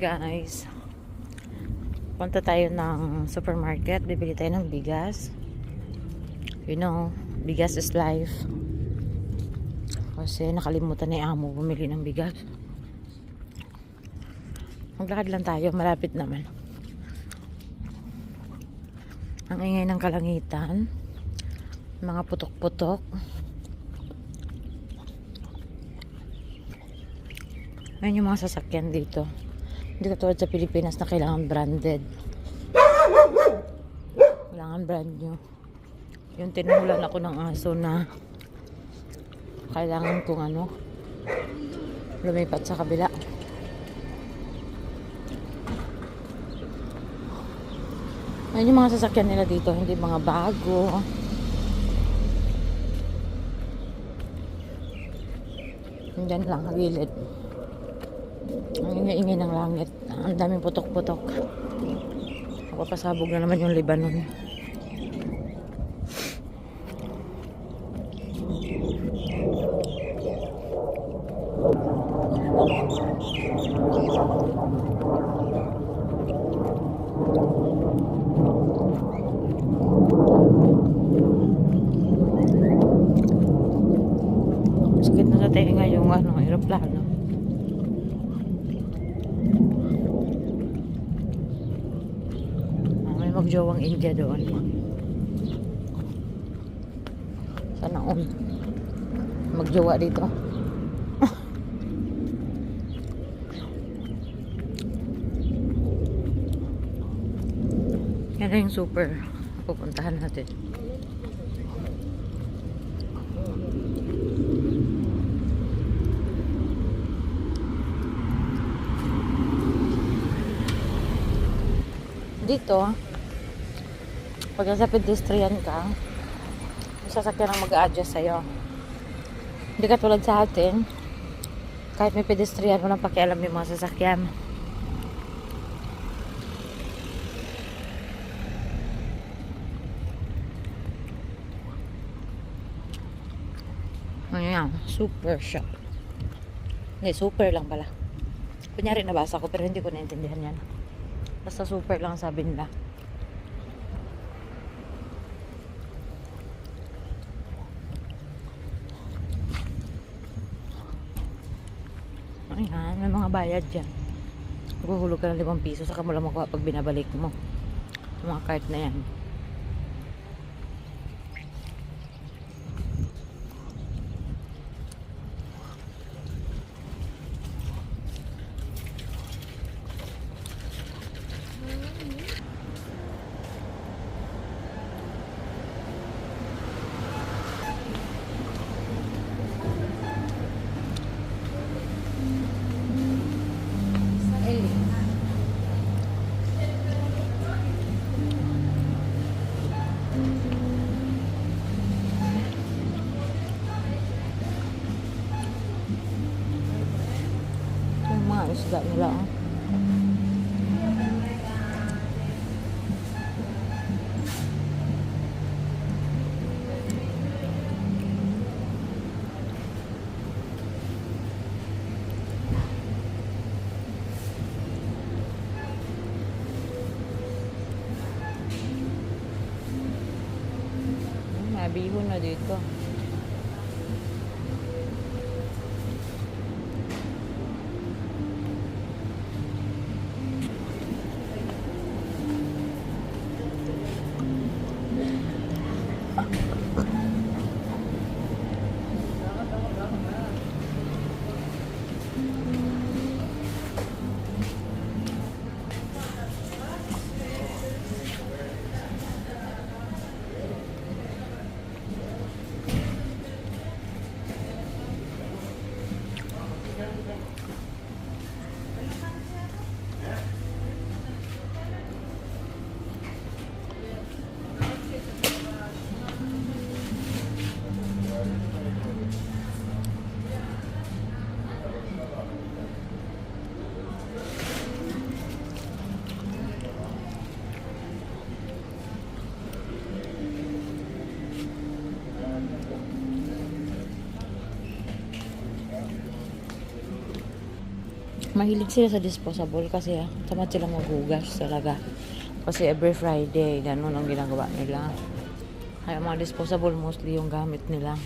Guys. Punta tayo ng supermarket. Bibili tayo ng bigas. You know, bigas is life. Kasi nakalimutan ni amo bumili ng bigas. Maglakad lang tayo. Malapit naman. Ang ingay ng kalangitan. Mga putok-putok. Ayun yung mga sasakyan dito. Hindi katulad sa Pilipinas na kailangan branded. Kailangan brand new. Yung tinulan ako ng aso na kailangan kong ano lumipat sa kabila. Ayun yung mga sasakyan nila dito, hindi mga bago. Diyan lang, gilid. Ang ingay-ingay ng langit. Ang daming putok-putok. Papasabog na naman yung Lebanon. Sakit na sa tenga yung ano, aeroplano. Ah, magjowang India doon. Sana all. Magjowa dito. Yan yung super. Pupuntahan natin. Dito, pag nasa pedestrian ka, sasakyan ang mag-a-adjust sa'yo. Hindi ka tulad sa atin, kahit may pedestrian, walang pakialam yung mga sasakyan. Ayan, super shop. Hindi, super lang pala. Kunyari nabasa ko pero hindi ko naintindihan yan. Basta super lang sabi nila. Ayan, may mga bayad dyan. Guhulog ka ng 5 piso saka mo lang makuha pag binabalik mo. Mga card na yan. Yung mga isda nila. Oh. Hmm, Nabihon na dito. Mahilig sila sa disposable kasi ah, tamad sila maghugas talaga. Kasi every Friday, ganun ang ginagawa nila. Kaya mga disposable mostly yung gamit nila.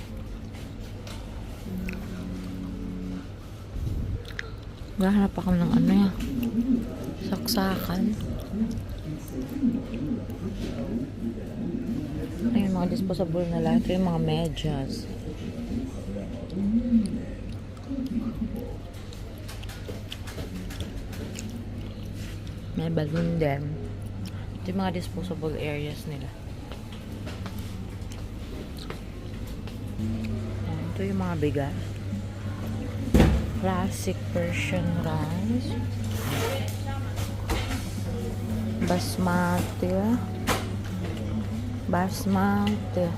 Gahanap ako ng ano yan. Saksakan. Ayun, mga disposable na lahat. Yung mga medyas. May balloon din. Ito yung mga disposable areas nila. Ito yung mga bigas. Classic Persian rice. Basmati. Basmati.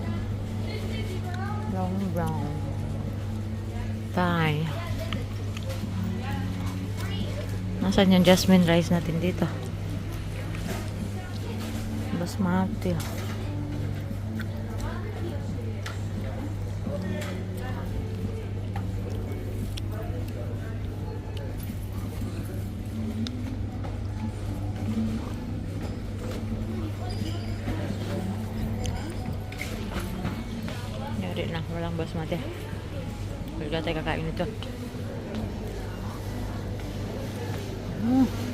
Brown brown. Thai. Nasaan yung jasmine rice natin dito? Basmati. Yari na, walang basmati. Wala tayo kakain nito. Ah.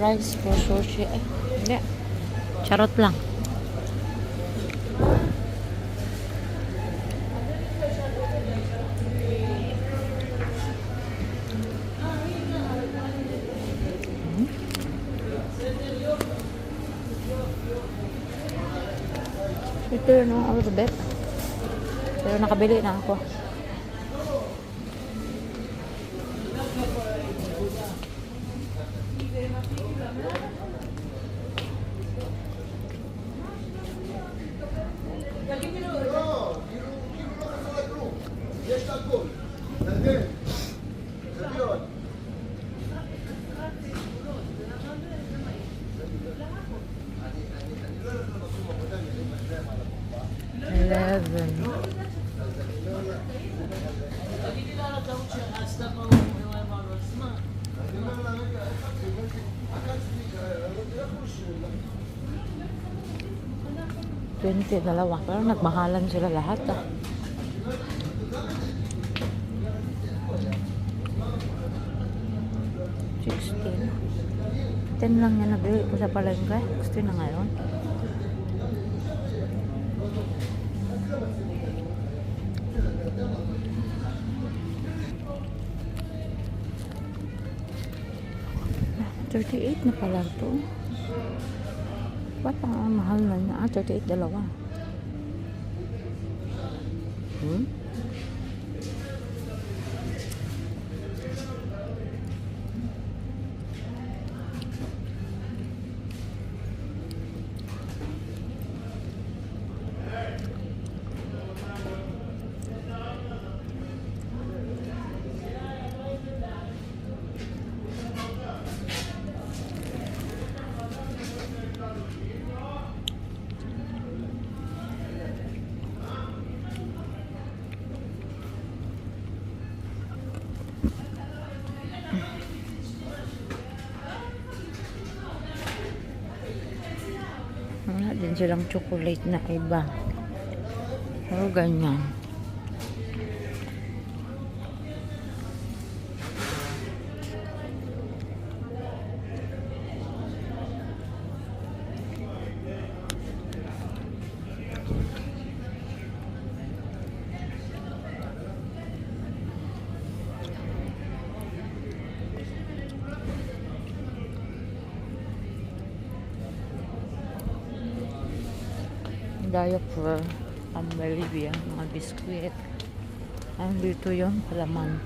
Rice for sushi. Eh, hindi. Charot lang. Ito yun ang alphabet. Pero nakabili na ako. Eleven. Twenty, dalawa. Pero nagmahalan sila lahat ah. Sixteen. Ten lang yan nabili ko sa palengke. Sixteen na ngayon. Thirty-eight na pala to. Ba't ang mahal na niya? Ah, 38 dalawa. Hmm? Silang chocolate na iba. Pero ganyan. diaper ang Bolivia, mga biskuit. Andito yung palaman.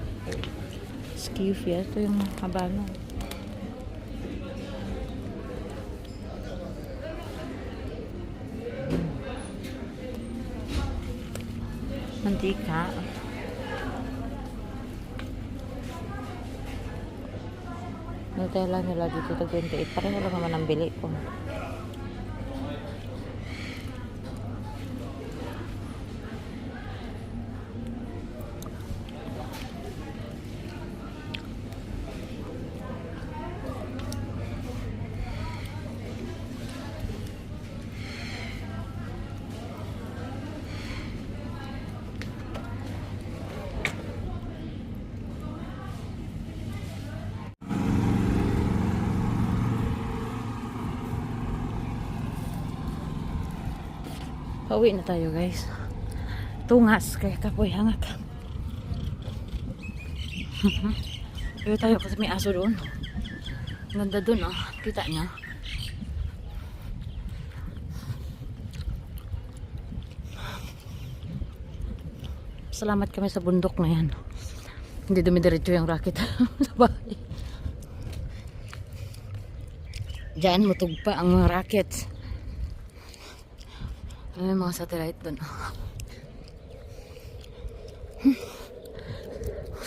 Skiffia, ito yung habano. Mantika. Nutella nila dito, 28. Pareho lang naman ang bili ko. Pauwi na tayo guys. Tungas kaya kapoy hangak. Pero tayo kasi may aso doon. Ganda doon oh. Kita niya. Salamat kami sa bundok na yan. Hindi dumidiretso yung racket sa bahay. Diyan mutugpa ang mga rackets. Ano yung mga satellite doon? Hmm.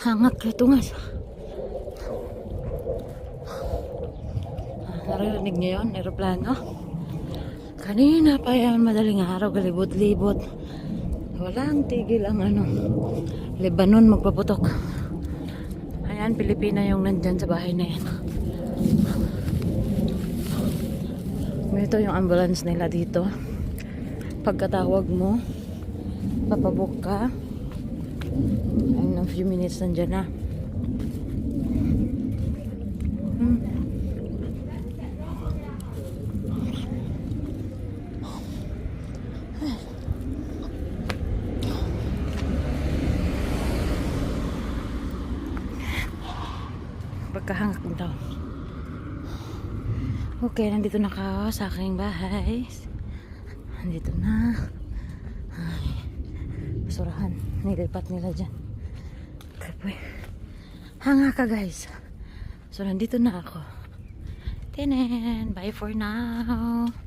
Hangak kay tungas. Naririnig niyo yun, aeroplano? Kanina pa yan, madaling araw, galibot-libot. Walang tigil ang ano. Lebanon magpaputok. Ayan, Pilipina yung nandyan sa bahay na yan. Ito yung ambulance nila dito pagkatawag mo, papabook ka. Ayun, ng few minutes nandyan na. Hmm. Pagkahangak daw. Okay, nandito na ako sa aking bahay. Na. Ay, basurahan. Nilipat nila dyan. Kapoy. Hanga ka guys. So, nandito na ako. Tenen. Bye for now.